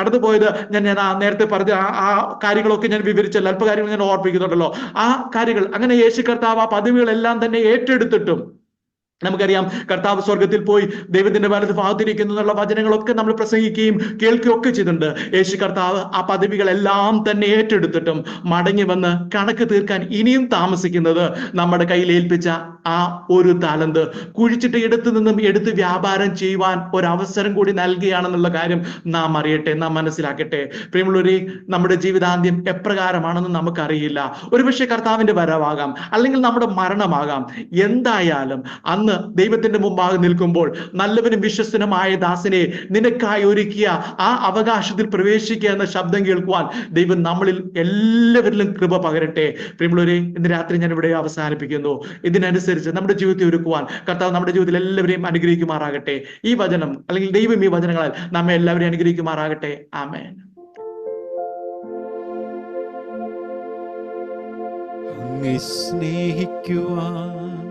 കടന്നുപോയത് ഞാൻ ഞാൻ നേരത്തെ പറഞ്ഞ ആ കാര്യങ്ങളൊക്കെ ഞാൻ വിവരിച്ചല്ലോ. അല്പ കാര്യങ്ങൾ ഞാൻ ഓർപ്പിക്കുന്നുണ്ടല്ലോ ആ കാര്യങ്ങൾ. അങ്ങനെ യേശു കർത്താവ് ആ പദവികളെല്ലാം തന്നെ ഏറ്റെടുത്തിട്ടും നമുക്കറിയാം കർത്താവ് സ്വർഗത്തിൽ പോയി ദൈവത്തിന്റെ വലത് ഭാഗത്തിരിക്കുന്നു എന്നുള്ള വചനങ്ങളൊക്കെ നമ്മൾ പ്രസംഗിക്കുകയും കേൾക്കുകയും ഒക്കെ ചെയ്തിട്ടുണ്ട്. യേശു കർത്താവ് ആ പദവികളെല്ലാം തന്നെ ഏറ്റെടുത്തിട്ടും മടങ്ങി വന്ന് കണക്ക് തീർക്കാൻ ഇനിയും താമസിക്കുന്നത് നമ്മുടെ കയ്യിൽ ഏൽപ്പിച്ച ആ ഒരു താലന്ത് കുഴിച്ചിട്ട് എടുത്തു നിന്നും എടുത്ത് വ്യാപാരം ചെയ്യുവാൻ ഒരവസരം കൂടി നൽകുകയാണെന്നുള്ള കാര്യം നാം അറിയട്ടെ നാം മനസ്സിലാക്കട്ടെ. പ്രിയമുള്ളവരെ നമ്മുടെ ജീവിതാന്ത്യം എപ്രകാരമാണെന്ന് നമുക്കറിയില്ല. ഒരുപക്ഷെ കർത്താവിന്റെ വരവാകാം അല്ലെങ്കിൽ നമ്മുടെ മരണമാകാം. എന്തായാലും അന്ന് തുറന്ന് ദൈവത്തിന്റെ മുമ്പാകെ നിൽക്കുമ്പോൾ നല്ലവനും വിശ്വസ്തനുമായ ദാസനെ നിനക്കായി ഒരുക്കിയ ആ അവകാശത്തിൽ പ്രവേശിക്കുക എന്ന ശബ്ദം കേൾക്കുവാൻ ദൈവം നമ്മളിൽ എല്ലാവരിലും കൃപ പകരട്ടെ. പ്രിയമുള്ളവരെ ഇന്ന് രാത്രി ഞാൻ ഇവിടെ അവസാനിപ്പിക്കുന്നു. ഇതിനനുസരിച്ച് നമ്മുടെ ജീവിതത്തെ ഒരുക്കുവാൻ കർത്താവ് നമ്മുടെ ജീവിതത്തിൽ എല്ലാവരെയും അനുഗ്രഹിക്കുമാറാകട്ടെ. ഈ വചനം അല്ലെങ്കിൽ ദൈവം ഈ വചനങ്ങളാൽ നമ്മെ എല്ലാവരെയും അനുഗ്രഹിക്കുമാറാകട്ടെ. ആമേൻ. സ്നേഹിക്കുവാൻ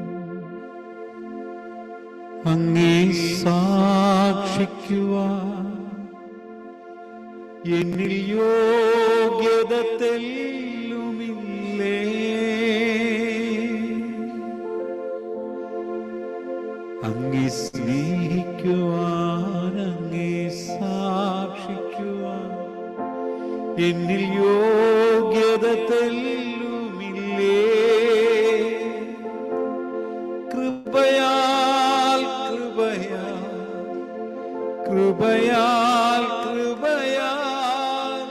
അങ്ങേ സാക്ഷിക്കുവാൻ എന്നിൽ യോഗ്യത തെല്ലുമില്ലേ അങ്ങേ സ്നേഹിക്കുവാൻ അങ്ങേ സാക്ഷിക്കുവാൻ എന്നിൽ യോഗ്യത തെല്ലുമില്ലേ കൃപയാൽ കൃപയാൽ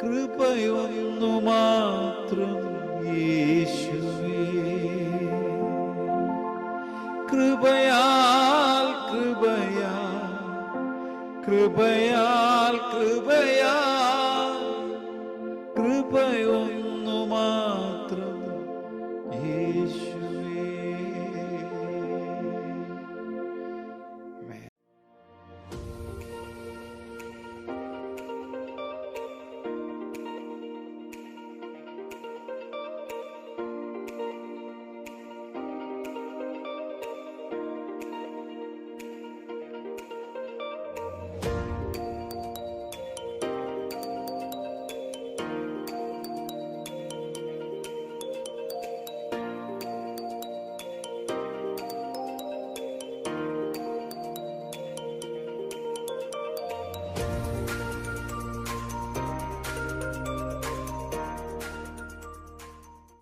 കൃപയൊന്നു മാത്രം യേശുവേ. കൃപയാൽ കൃപയാൽ കൃപയാൽ കൃപയാൽ കൃപയൊന്നു